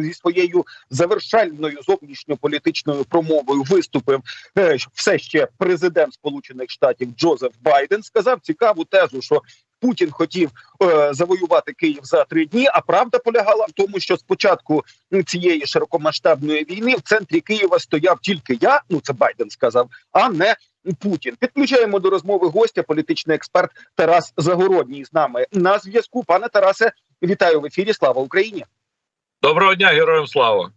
зі своєю завершальною зовнішньополітичною промовою виступив е, все ще президент Сполучених Штатів Джозеф Байден. Сказав цікаву тезу, що Путін хотів е, завоювати Київ за три дні. А правда полягала в тому, що спочатку цієї широкомасштабної війни в центрі Києва стояв тільки я. Ну це Байден сказав, а не Путін. Підключаємо до розмови гостя, політичний експерт Тарас Загородній з нами на зв'язку. Пане Тарасе, вітаю в ефірі. Слава Україні. Доброго дня, героям слава.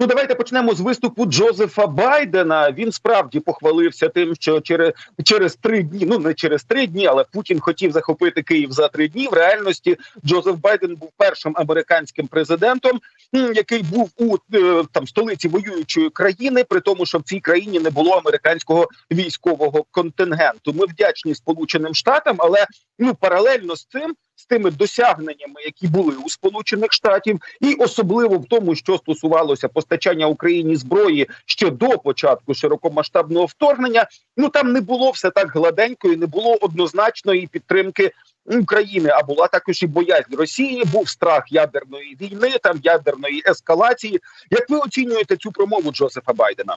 Ну, давайте почнемо з виступу Джозефа Байдена. Він справді похвалився тим, що через через три дні, ну не через три дні, але Путін хотів захопити Київ за три дні. В реальності Джозеф Байден був першим американським президентом, який був у е, там столиці воюючої країни, при тому, що в цій країні не було американського військового контингенту. Ми вдячні Сполученим Штатам, але ну паралельно з цим. З тими досягненнями, які були у Сполучених Штатів, і особливо в тому, що стосувалося постачання Україні зброї ще до початку широкомасштабного вторгнення, ну там не було все так гладенько і не було однозначної підтримки України. А була також і боязнь Росії. Був страх ядерної війни, там ядерної ескалації. Як ви оцінюєте цю промову Джозефа Байдена?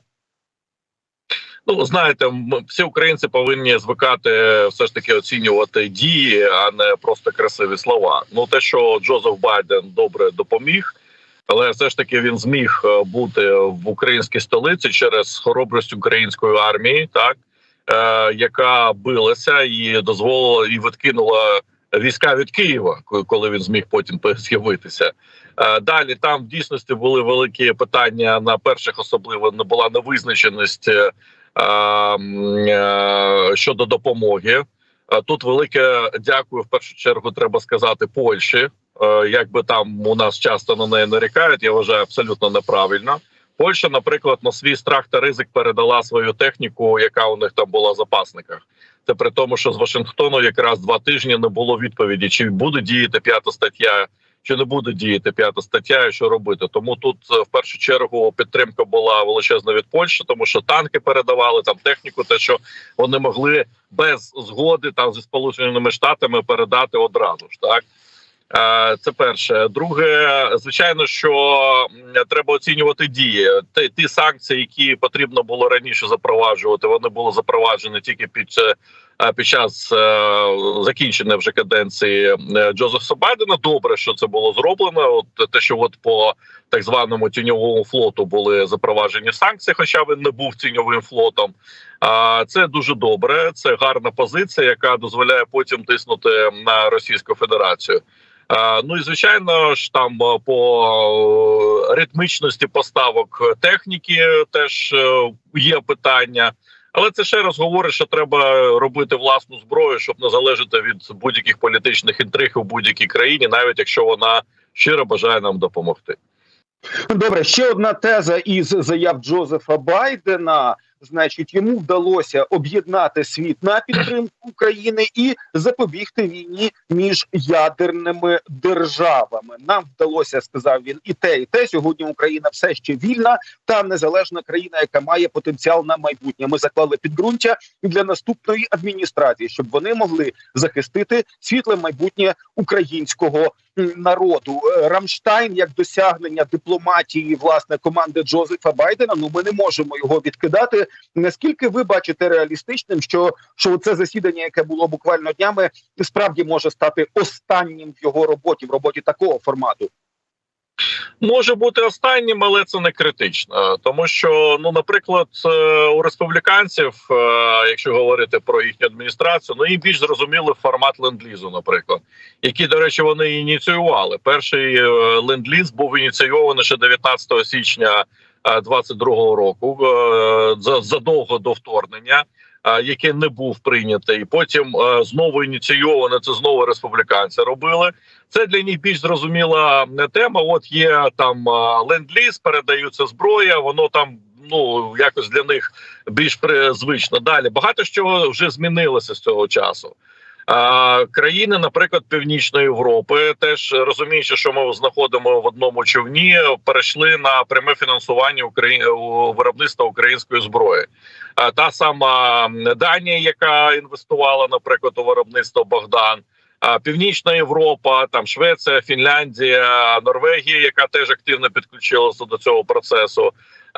Ну знаєте, всі українці повинні звикати все ж таки оцінювати дії, а не просто красиві слова. Ну те, що Джозеф Байден добре допоміг, але все ж таки він зміг бути в українській столиці через хоробрість української армії, так е, яка билася і дозволила і відкинула війська від Києва, коли він зміг потім з'явитися. Далі там в дійсності були великі питання на перших, особливо не була невизначеність щодо допомоги. Тут велике дякую. В першу чергу треба сказати Польщі. Якби там у нас часто на неї нарікають, я вважаю абсолютно неправильно. Польща, наприклад, на свій страх та ризик передала свою техніку, яка у них там була в запасниках. Це при тому, що з Вашингтону якраз два тижні не було відповіді, чи буде діяти п'ята стаття, чи не буде діяти п'ята стаття, і що робити. Тому тут в першу чергу підтримка була величезна від Польщі, тому що танки передавали там техніку, те, що вони могли без згоди там зі сполученими штатами передати одразу ж так. Це перше. Друге, звичайно, що треба оцінювати дії. Ті, ті санкції, які потрібно було раніше запроваджувати, вони були запроваджені тільки під під час закінчення вже каденції Джозефа Байдена. Добре, що це було зроблено. От те, що от по так званому тіньовому флоту були запроваджені санкції, хоча він не був тіньовим флотом. А це дуже добре. Це гарна позиція, яка дозволяє потім тиснути на Російську Федерацію. Ну і звичайно ж там по ритмічності поставок техніки теж є питання, але це ще раз говорить, що треба робити власну зброю, щоб не залежати від будь-яких політичних інтриг у будь-якій країні, навіть якщо вона щиро бажає нам допомогти. Добре, ще одна теза із заяв Джозефа Байдена. Значить, йому вдалося об'єднати світ на підтримку України і запобігти війні між ядерними державами. Нам вдалося, сказав він, і те, і те сьогодні Україна все ще вільна та незалежна країна, яка має потенціал на майбутнє. Ми заклали підґрунтя для наступної адміністрації, щоб вони могли захистити світле майбутнє українського народу. Рамштайн як досягнення дипломатії власне команди Джозефа Байдена. Ну ми не можемо його відкидати. Наскільки ви бачите реалістичним, що що це засідання, яке було буквально днями, справді може стати останнім в його роботі в роботі такого формату? Може бути останнім, але це не критично, тому що ну, наприклад, е, у республіканців, е, якщо говорити про їхню адміністрацію, ну їм більш зрозуміли формат ленд-лізу, наприклад, який, до речі, вони ініціювали. Перший е, ленд-ліз був ініційований ще 19 січня 22-го року, задовго до вторгнення. Який не був прийнятий, потім знову ініційоване це знову республіканці робили. Це для них більш зрозуміла тема. От є там ленд-ліз, передаються зброя. Воно там ну якось для них більш звично. Далі багато що вже змінилося з цього часу. А, країни, наприклад, Північної Європи, теж розуміючи, що ми знаходимо в одному човні, перейшли на пряме фінансування Украї... виробництва української зброї. А та сама Данія, яка інвестувала, наприклад, у виробництво Богдан. а, Північна Європа, там Швеція, Фінляндія, Норвегія, яка теж активно підключилася до цього процесу.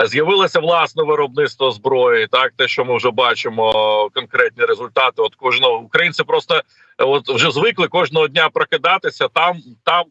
З'явилося власне виробництво зброї. Так, те, що ми вже бачимо, конкретні результати. От кожного українці просто от вже звикли кожного дня прокидатися. Там там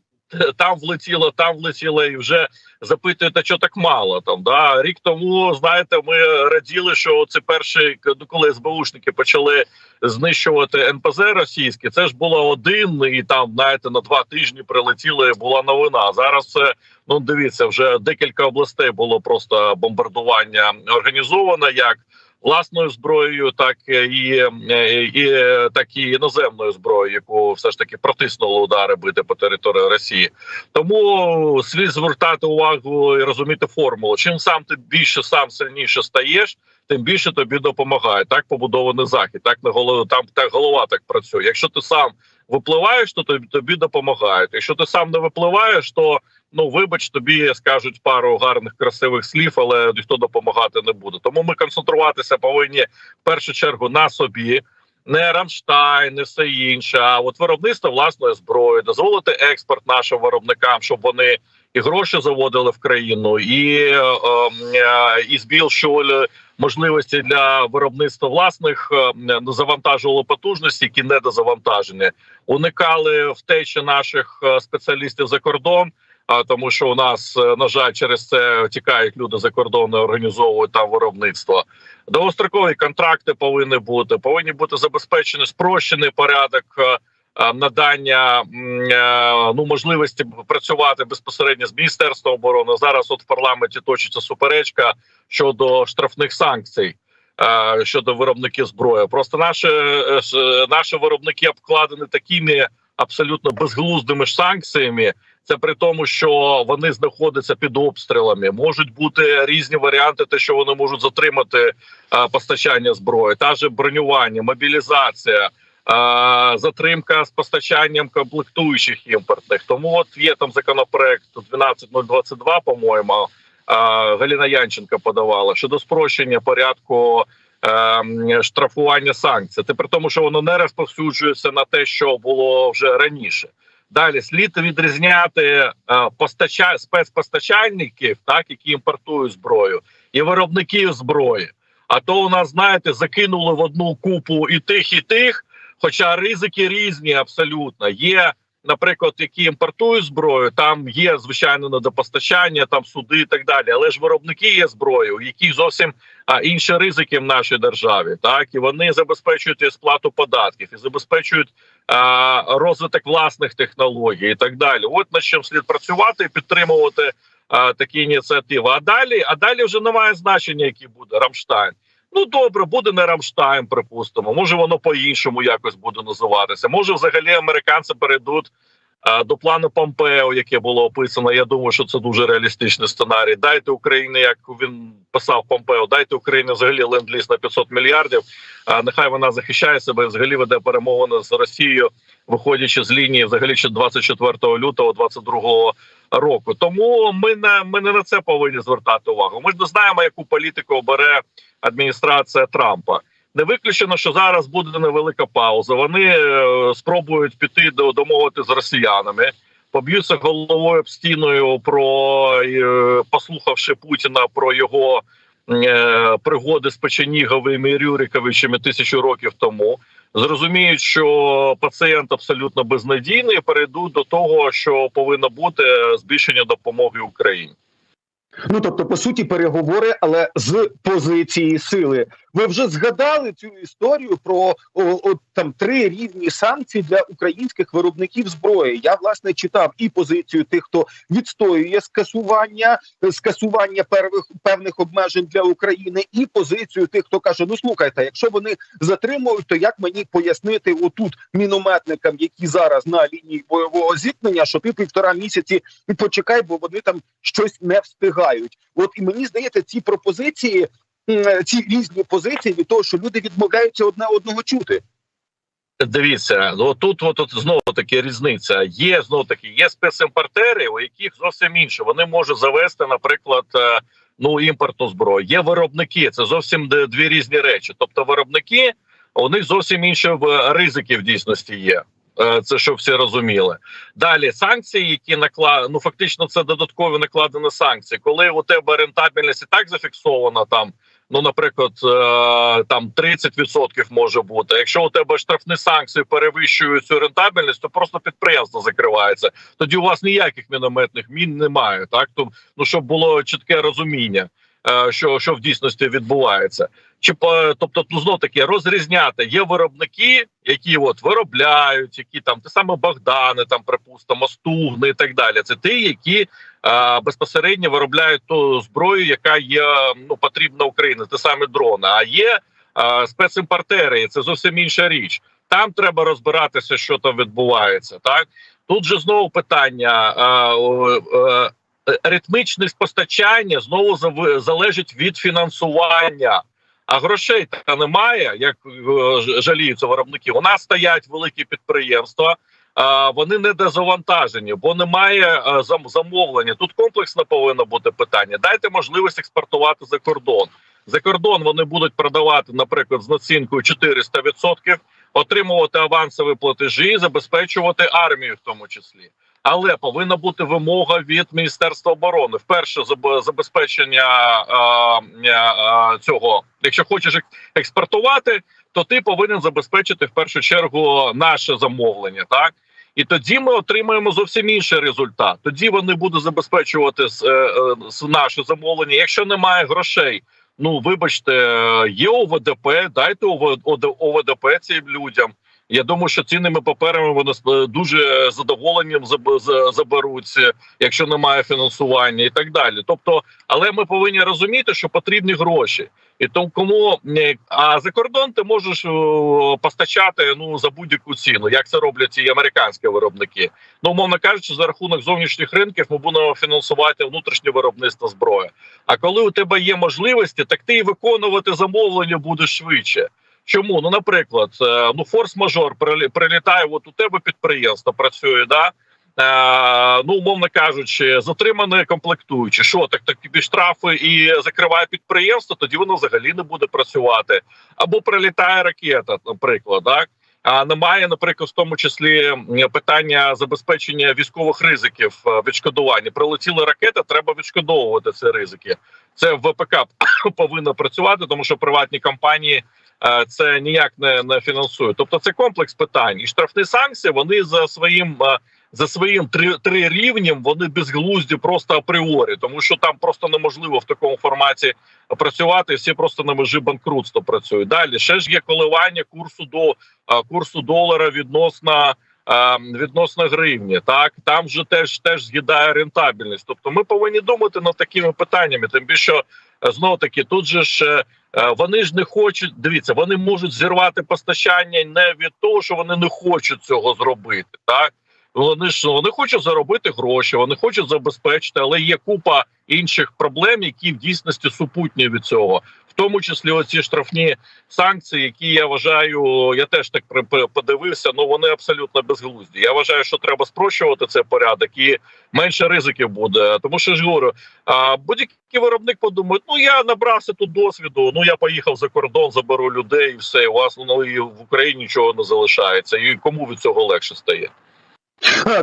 там влетіло, там влетіло, і вже запитують, а що так мало там. Да рік тому знаєте, ми раділи, що це перший ну, коли СБУшники почали знищувати НПЗ російське. Це ж було один, і там знаєте, на два тижні прилетіли. Була новина. Зараз це ну дивіться, вже декілька областей було просто бомбардування організовано як власною зброєю, так і, і так і іноземною зброєю, яку все ж таки протиснули удари бити по території Росії. Тому слід звертати увагу і розуміти формулу. Чим сам ти більше сам сильніше стаєш, тим більше тобі допомагає. Так побудований захід. Так на голову там так голова так працює. Якщо ти сам випливаєш, то тобі тобі допомагають. Якщо ти сам не випливаєш, то ну вибач, тобі скажуть пару гарних красивих слів, але ніхто допомагати не буде. Тому ми концентруватися повинні в першу чергу на собі. Не Рамштайн, не все інше, а от виробництво власної зброї, дозволити експорт нашим виробникам, щоб вони і гроші заводили в країну, і е, е, і збільшували можливості для виробництва власних е, завантажували потужності, які недозавантажені, уникали втечі наших е, спеціалістів за кордон. А тому, що у нас е, на жаль, через це тікають люди за кордон, організовують там виробництво. Довгострокові контракти повинні бути, повинні бути забезпечені спрощений порядок надання е, ну можливості працювати безпосередньо з міністерством оборони. Зараз от в парламенті точиться суперечка щодо штрафних санкцій. е, Щодо виробників зброї, просто наші е, наші виробники обкладені такими абсолютно безглуздими ж санкціями. Це при тому, що вони знаходяться під обстрілами. Можуть бути різні варіанти, те, що вони можуть затримати е, постачання зброї, та же бронювання, мобілізація, е, затримка з постачанням комплектуючих імпортних. Тому от є там законопроект 12022, по-моєму, е, Галина Янченка подавала щодо спрощення порядку. е, Штрафування санкцій, це при тому, що воно не розповсюджується на те, що було вже раніше. Далі слід відрізняти е, постача спецпостачальників, так які імпортують зброю, і виробників зброї. А то у нас, знаєте, закинули в одну купу і тих, і тих. Хоча ризики різні абсолютно є. Наприклад, які імпортують зброю, там є звичайно недопостачання, там суди і так далі. Але ж виробники є зброю, яких зовсім а, інші ризики в нашій державі, так і вони забезпечують і сплату податків і забезпечують а, розвиток власних технологій і так далі. От над чим слід працювати і підтримувати а, такі ініціативи. А далі, а далі вже немає значення, який буде Рамштайн. Ну добре, буде не Рамштайн, припустимо. Може воно по-іншому якось буде називатися. Може, взагалі американці перейдуть до плану Помпео, яке було описано. Я думаю, що це дуже реалістичний сценарій. Дайте Україні, як він писав Помпео, дайте Україні взагалі ленд-ліз на 500 мільярдів. А нехай вона захищає себе, взагалі веде перемовини з Росією, виходячи з лінії взагалі ще 24 лютого 22 року. Тому ми не ми не на це повинні звертати увагу. Ми ж не знаємо, яку політику обере адміністрація Трампа. Не виключено, що зараз буде невелика пауза. Вони е, спробують піти до домовити з росіянами, поб'ються головою об стіною про е, послухавши Путіна про його е, пригоди з Печеніговими і Рюриковичами тисячу років тому. Зрозуміють, що пацієнт абсолютно безнадійний, перейдуть до того, що повинно бути збільшення допомоги Україні. Ну тобто, по суті, переговори, але з позиції сили. Ви вже згадали цю історію про о, о, там три рівні санкцій для українських виробників зброї. Я власне читав і позицію тих, хто відстоює скасування скасування первих певних обмежень для України, і позицію тих, хто каже: Ну слухайте, якщо вони затримують, то як мені пояснити отут мінометникам, які зараз на лінії бойового зіткнення, що ти півтора місяці почекай, бо вони там щось не встигають. От і мені здається, ці пропозиції, ці різні позиції від того, що люди відмовляються одне одного чути. Дивіться, ну тут от, от знову таки різниця. Є знову таки є спецімпортери, у яких зовсім інше. Вони можуть завести, наприклад, е, ну імпортну зброю. Є виробники, це зовсім дві різні речі. Тобто, виробники у них зовсім інші в- ризики в дійсності є. Е, Це щоб всі розуміли. Далі санкції, які накла... ну фактично це додаткові накладені санкції. Коли у тебе рентабельність і так зафіксована там. Ну, наприклад, е, там 30% може бути. Якщо у тебе штрафні санкції перевищують цю рентабельність, то просто підприємство закривається. Тоді у вас ніяких мінометних мін немає. Так то ну щоб було чітке розуміння, е, що, що в дійсності відбувається. Чи тобто, ну знов таки розрізняти є виробники, які от виробляють, які там те саме Богдани, там припустимо, Стугни і так далі. Це ті, які безпосередньо виробляють ту зброю, яка є ну потрібна Україні, те саме дрони. А є спецімпортери, це зовсім інша річ. Там треба розбиратися, що там відбувається. Так тут же знову питання. Е, е, е, ритмічність постачання знову залежить від фінансування. А грошей та немає, як е, жаліються виробники. У нас стоять великі підприємства, вони не дезавантажені, бо немає е, замовлення. Тут комплексно повинно бути питання. Дайте можливість експортувати за кордон. За кордон вони будуть продавати, наприклад, з націнкою 400%, отримувати авансові платежі, і забезпечувати армію, в тому числі. Але повинна бути вимога від Міністерства оборони. Вперше забезпечення а, а, цього. Якщо хочеш експортувати, то ти повинен забезпечити в першу чергу наше замовлення. Так і тоді ми отримаємо зовсім інший результат. Тоді вони будуть забезпечувати з, е, е, з наше замовлення. Якщо немає грошей, ну вибачте, е, є ОВДП, дайте ОВДП цим людям. Я думаю, що цінними паперами вони з- дуже задоволенням заб- заберуться, якщо немає фінансування і так далі. Тобто, але ми повинні розуміти, що потрібні гроші, і тому кому е, а за кордон ти можеш постачати ну за будь-яку ціну, як це роблять і американські виробники. Ну, умовно кажучи, за рахунок зовнішніх ринків ми будемо фінансувати внутрішнє виробництво зброї. А коли у тебе є можливості, так ти і виконувати замовлення будеш швидше. Чому? Ну, наприклад, е, ну форс-мажор прилітає. От у тебе підприємство працює, да. Е, ну, умовно кажучи, затримане комплектуючі. Що так так тобі штрафи і закриває підприємство, тоді воно взагалі не буде працювати. Або прилітає ракета, наприклад, так. А немає, наприклад, в тому числі питання забезпечення військових ризиків е, відшкодування. Прилетіла ракета, треба відшкодовувати ці ризики. Це ВПК повинно працювати, тому що приватні компанії е, це ніяк не, не фінансують. Тобто це комплекс питань. І штрафні санкції вони за своїм е, за своїм три, три рівнем вони безглузді просто апріорі, тому що там просто неможливо в такому форматі працювати. Всі просто на межі банкрутства працюють. Далі ще ж є коливання курсу до е, курсу долара відносно. е, Відносно гривні, так там же теж теж з'їдає рентабельність. Тобто, ми повинні думати над такими питаннями. Тим більше знову таки тут же ж е, Е, Вони ж не хочуть дивіться, вони можуть зірвати постачання не від того, що вони не хочуть цього зробити. Так вони ж вони хочуть заробити гроші, вони хочуть забезпечити, але є купа інших проблем, які в дійсності супутні від цього, в тому числі оці штрафні санкції, які я вважаю, я теж так подивився. Ну вони абсолютно безглузді. Я вважаю, що треба спрощувати цей порядок і менше ризиків буде. Тому що ж говорю, а будь-який виробник подумає, ну я набрався тут досвіду. Ну я поїхав за кордон, заберу людей, і все у вас ну і в Україні нічого не залишається. І кому від цього легше стає?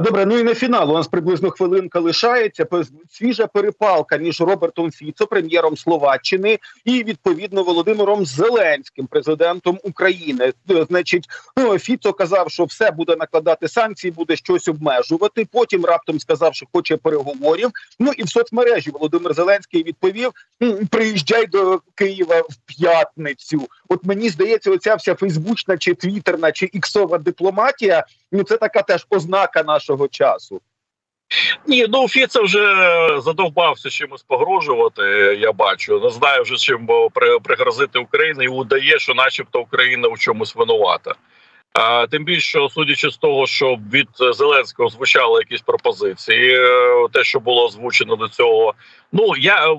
Добре, ну і на фінал у нас приблизно хвилинка лишається. Свіжа перепалка між Робертом Фіцо, прем'єром Словаччини, і відповідно Володимиром Зеленським, президентом України. Е, Значить, ну, Фіцо казав, що все буде накладати санкції, буде щось обмежувати. Потім раптом сказав, що хоче переговорів. Ну і в соцмережі Володимир Зеленський відповів: приїжджай до Києва в п'ятницю. От мені здається, оця вся фейсбучна чи твіттерна чи іксова дипломатія. Ну, це така теж ознака нашого часу. Ні, ну Фіце вже задовбався чимось погрожувати. Я бачу. Не знаю вже чим пригрозити Україні і удає, що, начебто, Україна у чомусь винувата. А, тим більше, судячи з того, що від Зеленського звучали якісь пропозиції, е, те, що було озвучено до цього. Ну я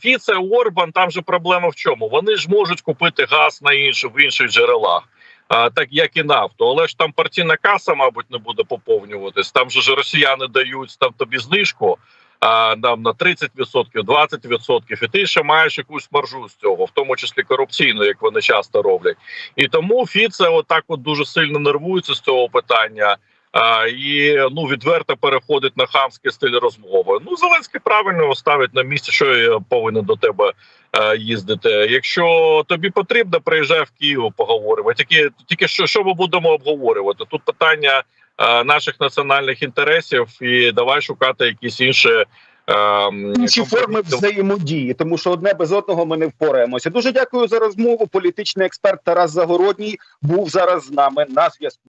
Фіце Орбан, там же проблема в чому? Вони ж можуть купити газ на інші в інших джерелах. Так як і нафту, але ж там партійна каса, мабуть, не буде поповнюватись. Там же ж росіяни дають там тобі знижку. а, нам на 30%, 20%, і ти ще маєш якусь маржу з цього, в тому числі корупційну, як вони часто роблять. І тому Фіце отак от дуже сильно нервується з цього питання. А, і ну відверто переходить на хамський стиль розмови. Ну Зеленський правильно його ставить на місці, що я повинен до тебе е, їздити. Якщо тобі потрібно, приїжджай в Київ, поговоримо. Тільки тільки що, що ми будемо обговорювати? Тут питання е, наших національних інтересів, і давай шукати якісь інші. е, інші форми взаємодії, тому що одне без одного ми не впораємося. Дуже дякую за розмову. Політичний експерт Тарас Загородній був зараз з нами на зв'язку.